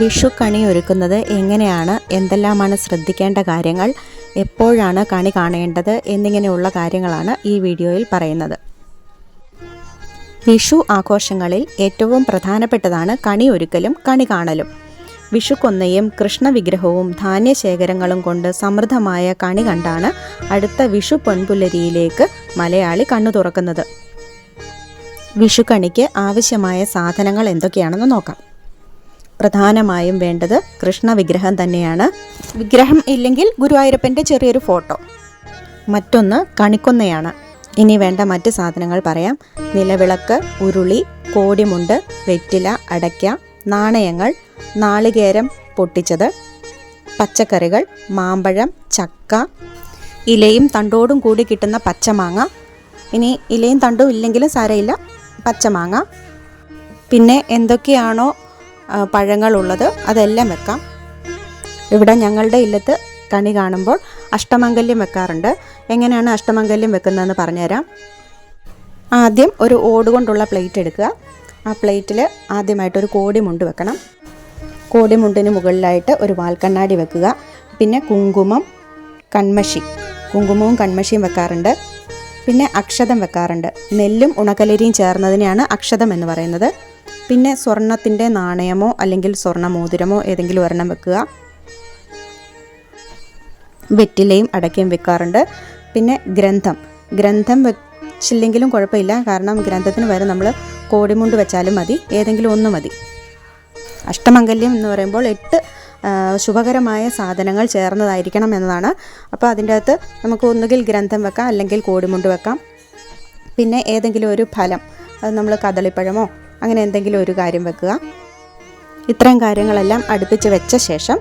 വിഷു കണി ഒരുക്കുന്നത് എങ്ങനെയാണ്? എന്തെല്ലാമാണ് ശ്രദ്ധിക്കേണ്ട കാര്യങ്ങൾ? എപ്പോഴാണ് കണി കാണേണ്ടത്? എന്നിങ്ങനെയുള്ള കാര്യങ്ങളാണ് ഈ വീഡിയോയിൽ പറയുന്നത്. വിഷു ആഘോഷങ്ങളിൽ ഏറ്റവും പ്രധാനപ്പെട്ടതാണ് കണി ഒരുക്കലും കണി കാണലും. വിഷുക്കൊന്നയും കൃഷ്ണവിഗ്രഹവും ധാന്യശേഖരങ്ങളും കൊണ്ട് സമൃദ്ധമായ കണി കണ്ടാണ് അടുത്ത വിഷു പൊൻപുലരിയിലേക്ക് മലയാളി കണ്ണു തുറക്കുന്നത്. വിഷുക്കണിക്ക് ആവശ്യമായ സാധനങ്ങൾ എന്തൊക്കെയാണെന്ന് നോക്കാം. പ്രധാനമായും വേണ്ടത് കൃഷ്ണ വിഗ്രഹം തന്നെയാണ്. വിഗ്രഹം ഇല്ലെങ്കിൽ ഗുരുവായൂരപ്പന്റെ ചെറിയൊരു ഫോട്ടോ. മറ്റൊന്ന് കണിക്കൊന്നയാണ്. ഇനി വേണ്ട മറ്റ് സാധനങ്ങൾ പറയാം. നിലവിളക്ക് ഉരുളി കോടിമുണ്ട് വെറ്റില അടയ്ക്ക നാണയങ്ങൾ നാളികേരം പൊട്ടിച്ചത് പച്ചക്കറികൾ മാമ്പഴം ചക്ക ഇലയും തണ്ടോടും കൂടി കിട്ടുന്ന പച്ചമാങ്ങ. ഇനി ഇലയും തണ്ടും ഇല്ലെങ്കിലും സാരയില്ല പച്ചമാങ്ങ. പിന്നെ എന്തൊക്കെയാണോ പഴങ്ങളുള്ളത് അതെല്ലാം വെക്കാം. ഇവിടെ ഞങ്ങളുടെ ഇല്ലത്ത് കണി കാണുമ്പോൾ അഷ്ടമംഗല്യം വെക്കാറുണ്ട്. എങ്ങനെയാണ് അഷ്ടമംഗല്യം വെക്കുന്നതെന്ന് പറഞ്ഞുതരാം. ആദ്യം ഒരു ഓട് കൊണ്ടുള്ള പ്ലേറ്റ് എടുക്കുക. ആ പ്ലേറ്റിൽ ആദ്യമായിട്ടൊരു കോടിമുണ്ട് വെക്കണം. കോടിമുണ്ടിന് മുകളിലായിട്ട് ഒരു വാൽക്കണ്ണാടി വെക്കുക. പിന്നെ കുങ്കുമം കൺമഷി. കുങ്കുമവും കൺമഷിയും വെക്കാറുണ്ട്. പിന്നെ അക്ഷതം വെക്കാറുണ്ട്. നെല്ലും ഉണക്കലരിയും ചേർന്നതിനെയാണ് അക്ഷതം എന്ന് പറയുന്നത്. പിന്നെ സ്വർണത്തിന്റെ നാണയമോ അല്ലെങ്കിൽ സ്വർണ മോതിരമോ ഏതെങ്കിലും ഒരെണ്ണം വെക്കുക. വെറ്റിലയും അടയ്ക്കയും വെക്കാറുണ്ട്. പിന്നെ ഗ്രന്ഥം. ഗ്രന്ഥം വെച്ചില്ലെങ്കിലും കുഴപ്പമില്ല. കാരണം ഗ്രന്ഥത്തിന് വരെ നമ്മൾ കോടിമുണ്ട് വെച്ചാലും മതി. ഏതെങ്കിലും ഒന്ന് മതി. അഷ്ടമംഗല്യം എന്ന് പറയുമ്പോൾ എട്ട് ശുഭകരമായ സാധനങ്ങൾ ചേർന്നതായിരിക്കണം എന്നതാണ്. അപ്പോൾ അതിന്റെ അകത്ത് നമുക്ക് ഒന്നുകിൽ ഗ്രന്ഥം വെക്കാം അല്ലെങ്കിൽ കോടിമുണ്ട് വെക്കാം. പിന്നെ ഏതെങ്കിലും ഒരു ഫലം. അത് നമ്മൾ കദളിപ്പഴമോ അങ്ങനെ എന്തെങ്കിലും ഒരു കാര്യം വെക്കുക. ഇത്രയും കാര്യങ്ങളെല്ലാം അടുപ്പിച്ച് വെച്ച ശേഷം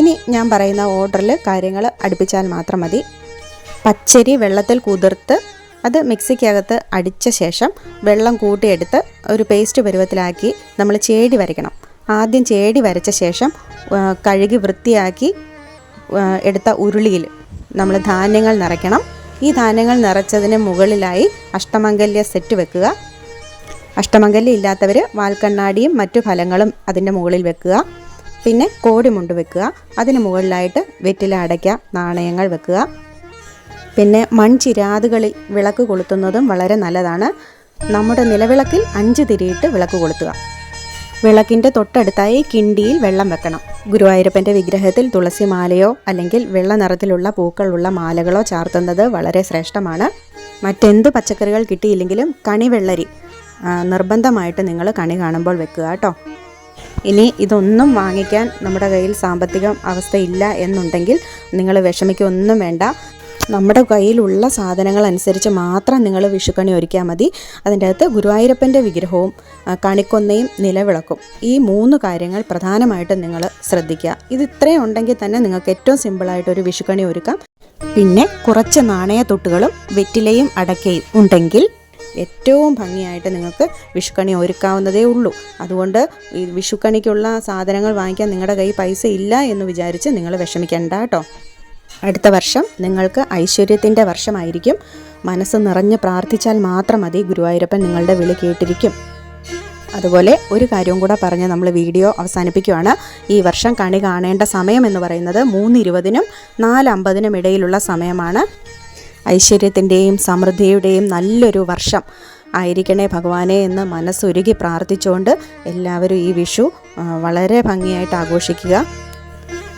ഇനി ഞാൻ പറയുന്ന ഓർഡറിൽ കാര്യങ്ങൾ അടുപ്പിച്ചാൽ മാത്രം മതി. പച്ചരി വെള്ളത്തിൽ കുതിർത്ത് അത് മിക്സിക്കകത്ത് അടിച്ച ശേഷം വെള്ളം കൂട്ടിയെടുത്ത് ഒരു പേസ്റ്റ് പരുവത്തിലാക്കി നമ്മൾ ചേടി വരയ്ക്കണം. ആദ്യം ചേടി വരച്ച ശേഷം കഴുകി വൃത്തിയാക്കി എടുത്ത ഉരുളിയിൽ നമ്മൾ ധാന്യങ്ങൾ നിറയ്ക്കണം. ഈ ധാന്യങ്ങൾ നിറച്ചതിന് മുകളിലായി അഷ്ടമംഗല്യ സെറ്റ് വെക്കുക. അഷ്ടമംഗല്യം ഇല്ലാത്തവർ വാൽക്കണ്ണാടിയും മറ്റു ഫലങ്ങളും അതിന്റെ മുകളിൽ വെക്കുക. പിന്നെ കോടിമുണ്ട് വെക്കുക. അതിന് മുകളിലായിട്ട് വെറ്റില അടയ്ക്ക നാണയങ്ങൾ വെക്കുക. പിന്നെ മൺചിരാതുകളിൽ വിളക്ക് കൊളുത്തുന്നതും വളരെ നല്ലതാണ്. നമ്മുടെ നിലവിളക്കിൽ അഞ്ച് തിരിയിട്ട് വിളക്ക് കൊളുത്തുക. വിളക്കിന്റെ തൊട്ടടുത്തായി കിണ്ടിയിൽ വെള്ളം വെക്കണം. ഗുരുവായൂരപ്പന്റെ വിഗ്രഹത്തിൽ തുളസി മാലയോ അല്ലെങ്കിൽ വെള്ള നിറത്തിലുള്ള പൂക്കളുള്ള മാലകളോ ചാർത്തുന്നത് വളരെ ശ്രേഷ്ഠമാണ്. മറ്റെന്ത് പച്ചക്കറികൾ കിട്ടിയില്ലെങ്കിലും കണിവെള്ളരി നിർബന്ധമായിട്ട് നിങ്ങൾ കണി കാണുമ്പോൾ വെക്കുക കേട്ടോ. ഇനി ഇതൊന്നും വാങ്ങിക്കാൻ നമ്മുടെ കയ്യിൽ സാമ്പത്തിക അവസ്ഥയില്ല എന്നുണ്ടെങ്കിൽ നിങ്ങൾ വിഷമിക്കൊന്നും വേണ്ട. നമ്മുടെ കയ്യിലുള്ള സാധനങ്ങൾ അനുസരിച്ച് മാത്രം നിങ്ങൾ വിഷുക്കണി ഒരുക്കിയാൽ മതി. അതിന്റെ അകത്ത് ഗുരുവായൂരപ്പന്റെ വിഗ്രഹവും കണിക്കൊന്നയും നിലവിളക്കും. ഈ മൂന്ന് കാര്യങ്ങൾ പ്രധാനമായിട്ടും നിങ്ങൾ ശ്രദ്ധിക്കുക. ഇത് ഇത്രയും ഉണ്ടെങ്കിൽ തന്നെ നിങ്ങൾക്ക് ഏറ്റവും സിമ്പിളായിട്ട് ഒരു വിഷുക്കണി ഒരുക്കാം. പിന്നെ കുറച്ച് നാണയത്തൊട്ടുകളും വെറ്റിലയും അടക്കയും ഉണ്ടെങ്കിൽ ഏറ്റവും ഭംഗിയായിട്ട് നിങ്ങൾക്ക് വിഷുക്കണി ഒരുക്കാവുന്നതേ ഉള്ളൂ. അതുകൊണ്ട് ഈ വിഷുക്കണിക്കുള്ള സാധനങ്ങൾ വാങ്ങിക്കാൻ നിങ്ങളുടെ കയ്യിൽ പൈസ ഇല്ല എന്ന് വിചാരിച്ച് നിങ്ങൾ വിഷമിക്കണ്ട കേട്ടോ. അടുത്ത വർഷം നിങ്ങൾക്ക് ഐശ്വര്യത്തിന്റെ വർഷമായിരിക്കും. മനസ്സ് നിറഞ്ഞ് പ്രാർത്ഥിച്ചാൽ മാത്രം മതി ഗുരുവായൂരപ്പൻ നിങ്ങളുടെ വിളി കേട്ടിരിക്കും. അതുപോലെ ഒരു കാര്യവും കൂടെ പറഞ്ഞ് നമ്മൾ വീഡിയോ അവസാനിപ്പിക്കുകയാണ് ഈ വർഷം കണി കാണേണ്ട സമയം എന്ന് പറയുന്നത് മൂന്ന് ഇരുപതിനും നാല് അമ്പതിനും ഇടയിലുള്ള സമയമാണ്. ഐശ്വര്യത്തിന്റെയും സമൃദ്ധിയുടെയും നല്ലൊരു വർഷം ആയിരിക്കണേ ഭഗവാനെ എന്ന് മനസ്സൊരുക്കി പ്രാർത്ഥിച്ചുകൊണ്ട് എല്ലാവരും ഈ വിഷു വളരെ ഭംഗിയായിട്ട് ആഘോഷിക്കുക.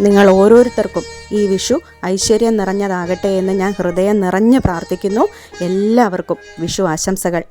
നിങ്ങൾ ഓരോരുത്തർക്കും ഈ വിഷു ഐശ്വര്യം നിറഞ്ഞതാകട്ടെ എന്ന് ഞാൻ ഹൃദയം നിറഞ്ഞ് പ്രാർത്ഥിക്കുന്നു. എല്ലാവർക്കും വിഷു ആശംസകൾ.